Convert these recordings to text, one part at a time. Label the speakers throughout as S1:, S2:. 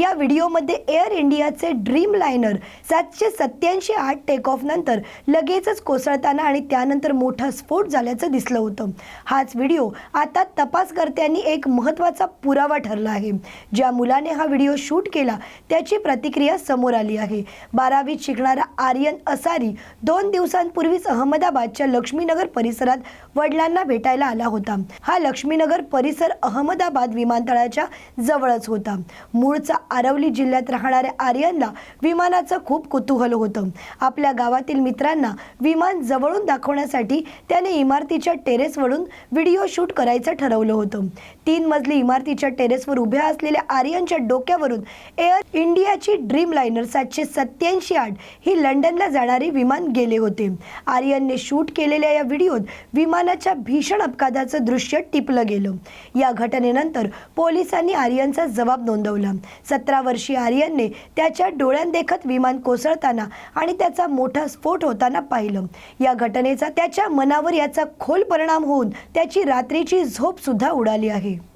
S1: या व्हिडिओमध्ये एअर इंडियाचे ड्रीम लायनर सातशे सत्याऐंशी आठ टेक ऑफ नंतर लगेचच कोसळताना आणि त्यानंतर मोठा स्फोट झाल्याचं दिसलं होतं. हाच व्हिडिओ आता तपासकर्त्यांनी एक महत्त्वाचा पुरावा ठरला आहे. ज्या मुलाने हा व्हिडिओ शूट केला त्याची प्रतिक्रिया समोर आली आहे. बारावीत शिकणारा आर्यन असारी दोन दिवसांपूर्वीच अहमदाबादच्या लक्ष्मीनगर परिसरात वडिलांना भेटायला आला होता. हा लक्ष्मीनगर परिसर अहमदाबाद विमानतळाच्या जवळच होता. मूळचा आरवली जिल्ह्यात राहणाऱ्या आर्यनला विमानाचं खूप कुतूहल होतं. आपल्या गावातील मित्रांना विमान जवळून दाखवण्यासाठी त्याने इमारतीच्या टेरेसवरून व्हिडिओ शूट करायचं ठरवलं होतं. तीन मजली इमारतीच्या टेरेसवर उभ्या असलेल्या आर्यनच्या डोक्यावरून एअर इंडियाची ड्रीम लायनर सातशे सत्याऐंशी आठ ही लंडनला जाणारे विमान गेले होते. आर्यनने शूट केलेल्या या व्हिडिओत विमानाच्या भीषण अपघाताचं दृश्य टिपलं गेलं. या घटनेनंतर पोलिसांनी आर्यनचा जबाब नोंदवला. सतरा वर्षीय आर्यनने त्याच्या डोळ्यांदेखत विमान कोसळताना आणि त्याचा मोठा स्फोट होताना पाहिलं. या घटनेचा त्याच्या मनावर याचा खोल परिणाम होऊन त्याची रात्रीची झोप सुद्धा उडाली आहे.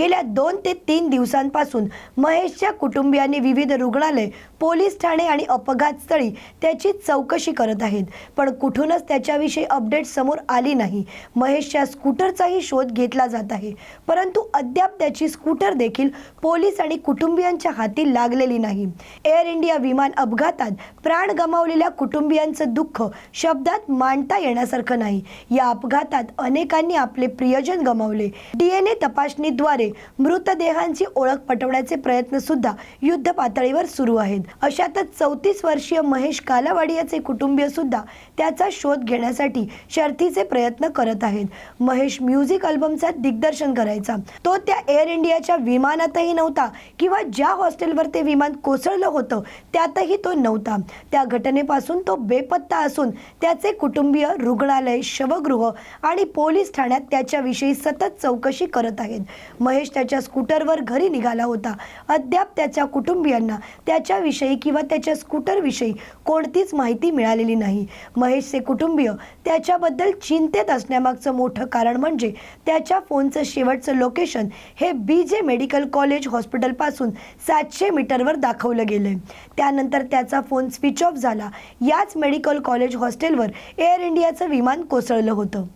S1: गेल्या दोन ते तीन दिवसांपासून महेशच्या कुटुंबियांनी विविध रुग्णालय पोलीस ठाणे आणि अपघातस्थळी त्याची चौकशी करत आहेत. पण कुठूनच त्याच्याविषयी अपडेट समोर आली नाही. महेशच्या स्कूटरचाही शोध घेतला जात आहे. परंतु अद्याप त्याची स्कूटर देखील पोलीस आणि कुटुंबियांच्या हाती लागलेली नाही. एअर इंडिया विमान अपघातात प्राण गमावलेल्या कुटुंबियांचं दुःख शब्दात मांडता येण्यासारखं नाही. या अपघातात अनेकांनी आपले प्रियजन गमावले. डीएनए तपासणीद्वारे मृतदेहांची ओळख पटवण्याचे प्रयत्न सुद्धा युद्ध पातळीवर सुरू आहेत. अशातच चौतीस वर्षीय महेश कालावाडियाचे कुटुंबीय सुद्धा त्याचा शोध घेण्यासाठी शर्थीचे प्रयत्न करत आहेत. महेश म्युझिक अल्बमचा दिग्दर्शन करायचा. तो त्या एअर इंडियाच्या विमानातही नव्हता किंवा ज्या हॉस्टेलवर ते विमान कोसळलं होतं त्यातही तो नव्हता. त्या घटनेपासून तो बेपत्ता असून त्याचे कुटुंबीय रुग्णालय शवगृह आणि पोलीस ठाण्यात त्याच्याविषयी सतत चौकशी करत आहेत. महेश महेश त्याच्या स्कूटरवर घरी निघाला होता. अद्याप त्याच्या कुटुंबियांना त्याच्याविषयी किंवा त्याच्या स्कूटरविषयी कोणतीच माहिती मिळालेली नाही. महेशचे कुटुंबीय त्याच्याबद्दल चिंतेत असण्यामागचं मोठं कारण म्हणजे त्याच्या फोनचं शेवटचं लोकेशन हे बी जे मेडिकल कॉलेज हॉस्पिटलपासून सातशे मीटरवर दाखवलं गेलंय. त्यानंतर त्याचा फोन स्विच ऑफ झाला. याच मेडिकल कॉलेज हॉस्टेलवर एअर इंडियाचं विमान कोसळलं होतं.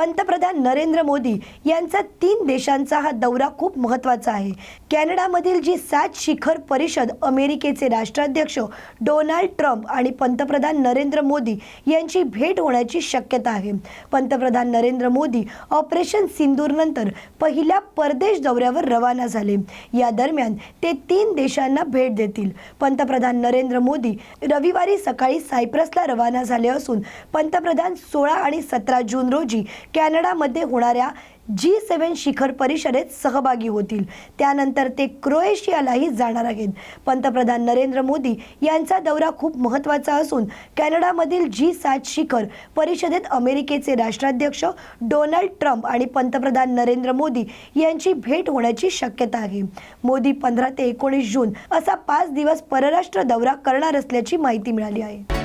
S1: पंतप्रधान नरेंद्र मोदी यांचा तीन देशांचा हा दौरा खूप महत्त्वाचा आहे. कॅनडामधील जी सात शिखर परिषद अमेरिकेचे राष्ट्राध्यक्ष डोनाल्ड ट्रम्प आणि पंतप्रधान नरेंद्र मोदी यांची भेट होण्याची शक्यता आहे. पंतप्रधान नरेंद्र मोदी ऑपरेशन सिंदूरनंतर पहिल्या परदेश दौऱ्यावर रवाना झाले. या दरम्यान ते तीन देशांना भेट देतील. पंतप्रधान नरेंद्र मोदी रविवारी सकाळी सायप्रसला रवाना झाले असून पंतप्रधान सोळा आणि सतरा जून रोजी कॅनडामध्ये होणाऱ्या जी सेवन शिखर परिषदेत सहभागी होतील. त्यानंतर ते क्रोएशियालाही जाणार आहेत. पंतप्रधान नरेंद्र मोदी यांचा दौरा खूप महत्त्वाचा असून कॅनडामधील जी सात शिखर परिषदेत अमेरिकेचे राष्ट्राध्यक्ष डोनाल्ड ट्रम्प आणि पंतप्रधान नरेंद्र मोदी यांची भेट होण्याची शक्यता आहे. मोदी पंधरा ते एकोणीस जून असा पाच दिवस परराष्ट्र दौरा करणार असल्याची माहिती मिळाली आहे.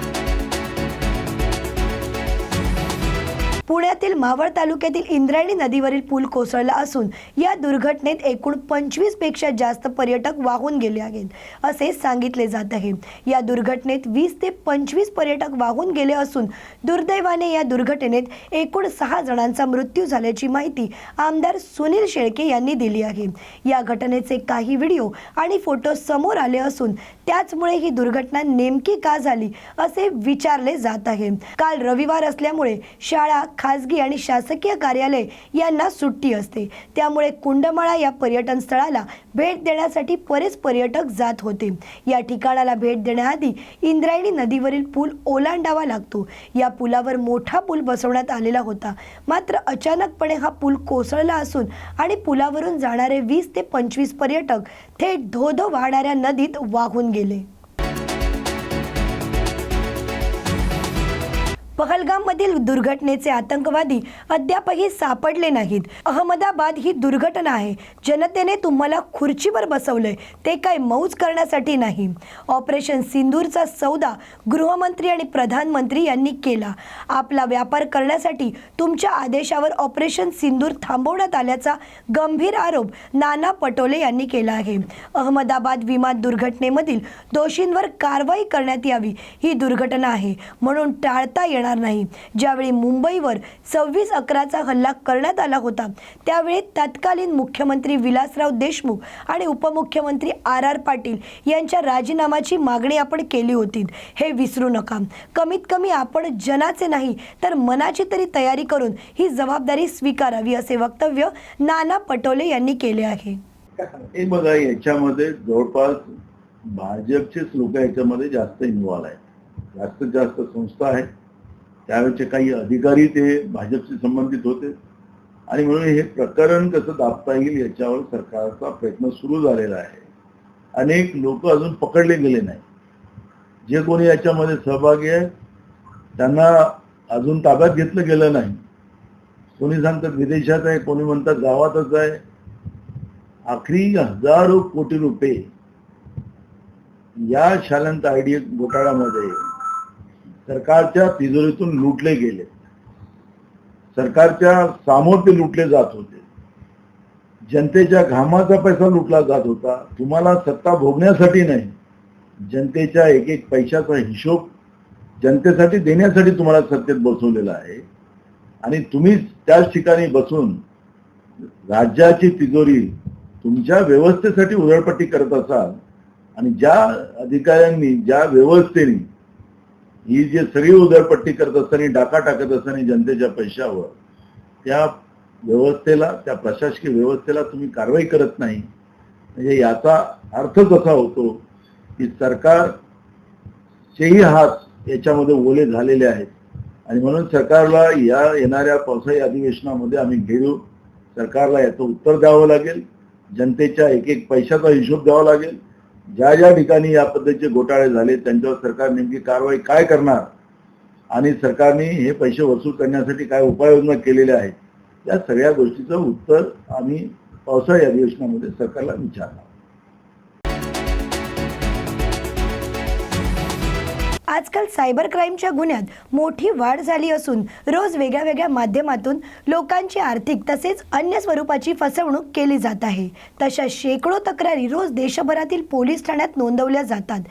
S1: पुण्यातील मावळ तालुक्यातील इंद्रायणी नदीवरील पूल कोसळला असून या दुर्घटनेत एकूण पंचवीसपेक्षा जास्त पर्यटक वाहून गेले आहेत असे सांगितले जात आहे. या दुर्घटनेत वीस ते पंचवीस पर्यटक वाहून गेले असून दुर्दैवाने या दुर्घटनेत एकूण सहा जणांचा मृत्यू झाल्याची माहिती आमदार सुनील शेळके यांनी दिली आहे. या घटनेचे काही व्हिडिओ आणि फोटो समोर आले असून त्याचमुळे ही दुर्घटना नेमकी का झाली असे विचारले जात आहे. काल रविवार असल्यामुळे शाळा खासगी आणि शासकीय कार्यालय यांना सुट्टी असते. त्यामुळे कुंडमाळा या पर्यटन स्थळाला भेट देण्यासाठी बरेच पर्यटक जात होते. या ठिकाणाला भेट देण्याआधी इंद्रायणी नदीवरील पूल ओलांडावा लागतो. या पुलावर मोठा पूल बसवण्यात आलेला होता. मात्र अचानकपणे हा पूल कोसळला असून आणि पुलावरून जाणारे वीस ते पंचवीस पर्यटक थेट धोधो वाहणाऱ्या नदीत वाहून गेले पहलगाममधील दुर्घटनेचे आतंकवादी अद्यापही सापडले नाहीत. अहमदाबाद ही दुर्घटना आहे. जनतेने तुम्हाला खुर्चीवर बसवलंय. ते काय मौज करण्यासाठी नाही. ऑपरेशन सिंदूरचा सौदा गृहमंत्री आणि प्रधानमंत्री यांनी केला. आपला व्यापार करण्यासाठी तुमच्या आदेशावर ऑपरेशन सिंदूर थांबवण्यात आल्याचा गंभीर आरोप नाना पटोले यांनी केला आहे. अहमदाबाद विमान दुर्घटनेमधील दोषींवर कारवाई करण्यात यावी. ही दुर्घटना आहे. म्हणून टाळता येणार नाही. ज्यावेळी मुंबईवर सव्वीस अकराचा हल्ला करण्यात आला होता त्यावेळी तत्कालीन मुख्यमंत्री विलासराव देशमुख आणि उपमुख्यमंत्री आर आर पाटील यांच्या राजीनामाची मागणी आपण केली होती. हे विसरू नका. कमीत कमी आपण जनाचे नाही तर मनाची तरी तयारी करून ही जबाबदारी स्वीकारावी असे वक्तव्य नाना पटोले यांनी केले आहे.
S2: हे बघा याच्यामध्ये जवळपास भाजपचेच लोक याच्यामध्ये जास्त इन्व्हॉल्व आहेत. जास्तीत जास्त संस्था आहेत. त्यावेळेचे काही अधिकारी ते भाजपशी संबंधित होते. आणि म्हणून हे प्रकरण कसं दाबता येईल याच्यावर सरकारचा प्रयत्न सुरू झालेला आहे. अनेक लोक अजून पकडले गेले नाही जे कोणी याच्यामध्ये सहभागी आहे त्यांना अजून ताब्यात घेतलं गेलं नाही. कोणी सांगतात विदेशात आहे कोणी म्हणतात गावातच आहे. आखरी हजारो कोटी रुपये या शालंत आयडी घोटाळ्यामध्ये सरकारच्या तिजोरीतून लुटले गेले. सरकारच्या सामोर ते लुटले जात होते. जनतेच्या घामाचा पैसा लुटला जात होता. तुम्हाला सत्ता भोगण्यासाठी नाही. जनतेच्या एक एक पैशाचा हिशोब जनतेसाठी देण्यासाठी तुम्हाला सत्तेत बसवलेला आहे. आणि तुम्ही त्याच ठिकाणी बसून राज्याची तिजोरी तुमच्या व्यवस्थेसाठी उधळपट्टी करत असाल आणि ज्या अधिकाऱ्यांनी ज्या व्यवस्थेने ही जे सगळी उदरपट्टी करत असताना डाका टाकत असताना जनतेच्या पैशावर त्या व्यवस्थेला त्या प्रशासकीय व्यवस्थेला तुम्ही कारवाई करत नाही. म्हणजे याचा अर्थच असा होतो की सरकारचेही हात याच्यामध्ये ओले झालेले आहेत. आणि म्हणून सरकारला या येणाऱ्या पावसाळी अधिवेशनामध्ये आम्ही घेऊ. सरकारला याचं उत्तर द्यावं लागेल. जनतेच्या एक एक पैशाचा हिशोब द्यावा लागेल. ज्या ज्या ठिकाणी या पद्धतीचे घोटाळे झाले त्यांच्यावर सरकार नेमकी कारवाई काय करणार? आणि सरकारने हे पैसे वसूल करण्यासाठी काय उपाययोजना केलेल्या आहेत? या सगळ्या गोष्टीचं उत्तर आम्ही पावसाळी अधिवेशनामध्ये सरकारला विचारणार.
S1: आजकाल सायबर क्राईमच्या गुन्ह्यात मोठी वाढ झाली असून रोज वेगळ्या वेगळ्या माध्यमातून लोकांची आर्थिक तसेच अन्य स्वरूपाची फसवणूक केली जात आहे. तशा शेकडो तक्रारी रोज देशभरातील पोलीस ठाण्यात नोंदवल्या जातात.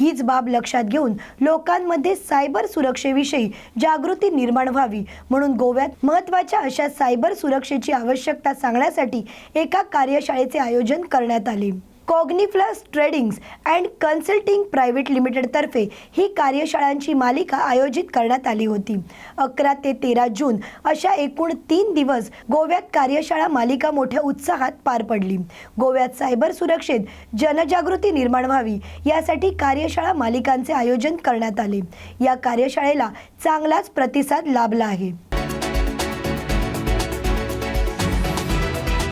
S1: हीच बाब लक्षात घेऊन लोकांमध्ये सायबर सुरक्षेविषयी जागृती निर्माण व्हावी म्हणून गोव्यात महत्त्वाच्या अशा सायबर सुरक्षेची आवश्यकता सांगण्यासाठी एका कार्यशाळेचे आयोजन करण्यात आले. Cogniflus tradings and consulting private लिमिटेडतर्फे ही कार्यशाळांची मालिका आयोजित करण्यात आली होती. अकरा ते तेरा जून अशा एकूण तीन दिवस गोव्यात कार्यशाळा मालिका मोठ्या उत्साहात पार पडली. गोव्यात सायबर सुरक्षेत जनजागृती निर्माण व्हावी यासाठी कार्यशाळा मालिकांचे आयोजन करण्यात आले. या कार्यशाळेला चांगलाच प्रतिसाद लाभला आहे.